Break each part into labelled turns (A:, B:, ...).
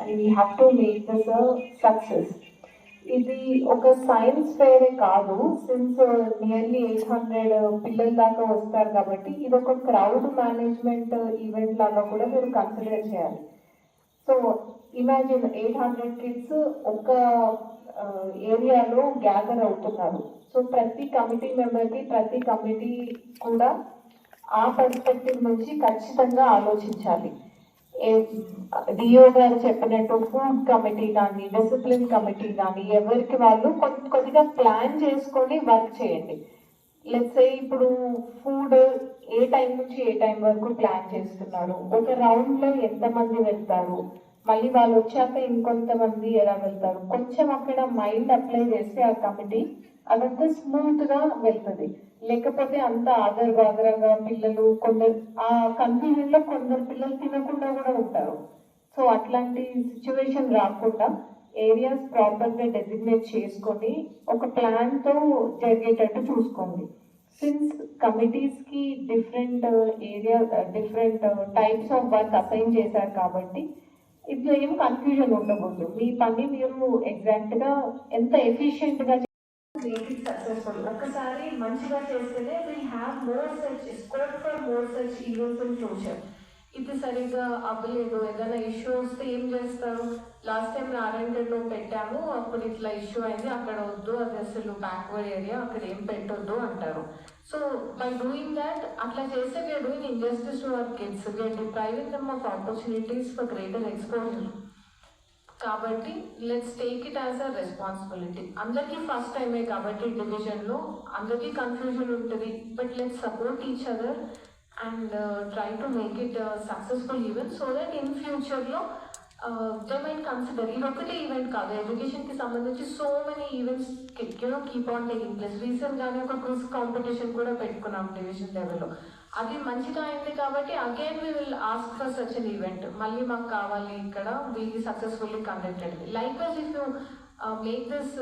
A: And we have to make this success ఇది ఒక science Phere కాదు. సిన్స్ నియర్లీ ఎయిట్ హండ్రెడ్ పిల్లల దాకా వస్తారు కాబట్టి ఇది ఒక క్రౌడ్ మేనేజ్మెంట్ uh, ఈవెంట్ లాగా కూడా మీరు కన్సిడర్ చేయాలి. So imagine eight hundred kids ఒక uh, ఏరియాలో గ్యాదర్ అవుతున్నారు. సో ప్రతి కమిటీ మెంబర్కి ప్రతి కమిటీ కూడా ఆ పర్స్పెక్టివ్ నుంచి ఖచ్చితంగా ఆలోచించాలి. డిఓ గారు చెప్పినట్టు ఫుడ్ కమిటీ కానీ డిసిప్లిన్ కమిటీ కానీ ఎవరికి వాళ్ళు కొద్ది కొద్దిగా ప్లాన్ చేసుకొని వర్క్ చేయండి. లెట్స్ ఇప్పుడు ఫుడ్ ఏ టైం నుంచి ఏ టైం వరకు ప్లాన్ చేస్తున్నారు? ఒక రౌండ్లో ఎంతమంది వెళ్తారు? మళ్ళీ వాళ్ళు వచ్చాక ఇంకొంతమంది ఎలా వెళ్తారు? కొంచెం అక్కడ మైండ్ అప్లై చేస్తే ఆ కమిటీ అదంతా స్మూత్గా వెళ్తుంది. లేకపోతే అంత ఆదర్ బాదరంగా పిల్లలు కొందరు ఆ కన్ఫ్యూజన్లో కొందరు పిల్లలు తినకుండా కూడా ఉంటారు. సో అట్లాంటి సిచ్యువేషన్ రాకుండా ఏరియాస్ ప్రాపర్గా డెసిగ్నేట్ చేసుకొని ఒక ప్లాన్తో జరిగేటట్టు చూసుకోండి. Since కమిటీస్కి different area different types of work assign చేశారు కాబట్టి ఇది ఏం కన్ఫ్యూజన్ ఉండకూడదు. మీ పని మీరు ఎగ్జాక్ట్గా ఎంత ఎఫిషియెంట్గా సక్సెస్ఫుల్ మంచిగా చేస్తేనే we have more such scope for more such events in future ఇది సరిగా అవ్వలేదు. ఏదైనా ఇష్యూ వస్తే ఏం చేస్తారు? లాస్ట్ టైం నారాయణగఢ్లో పెట్టాము. అప్పుడు ఇట్లా ఇష్యూ అయింది. అక్కడ వద్దు. అది అసలు బ్యాక్వర్డ్ ఏరియా అక్కడ ఏం పెట్టొద్దు అంటారు. సో బై డూయింగ్ దాట్ అట్లా చేస్తే we are doing injustice to our kids we are depriving them of opportunities for greater exposure కాబట్టి let's take it as a responsibility అందరికీ ఫస్ట్ టైమే కాబట్టి డివిజన్లో అందరికీ కన్ఫ్యూజన్ ఉంటుంది. But let's support each other and try to make it successful event so that in ఫ్యూచర్లో they might consider ఇది ఒకటే ఈవెంట్ కాదు ఎడ్యుకేషన్కి సంబంధించి so many events you know keep on taking place రీసెంట్గానే ఒక క్విజ్ కాంపిటీషన్ కూడా పెట్టుకున్నాం డివిజన్ లెవెల్లో అది మంచిగా అయింది కాబట్టి again we will ask for such an event మళ్ళీ మాకు కావాలి ఇక్కడ we'll successfully conducted likewise if you make this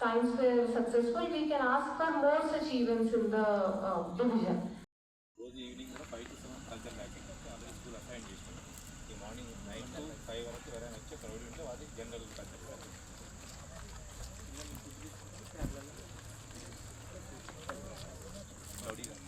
A: science fair successful we can ask for more such events in the division
B: రోజు ఈవినింగ్ కూడా five to seven culture activity అందరూ school assign చేస్తున్నాం ఈ morning nine to five వరకు ఎవరైనా వచ్చి crowd ఉంటే అది జనరల్ కల్చర్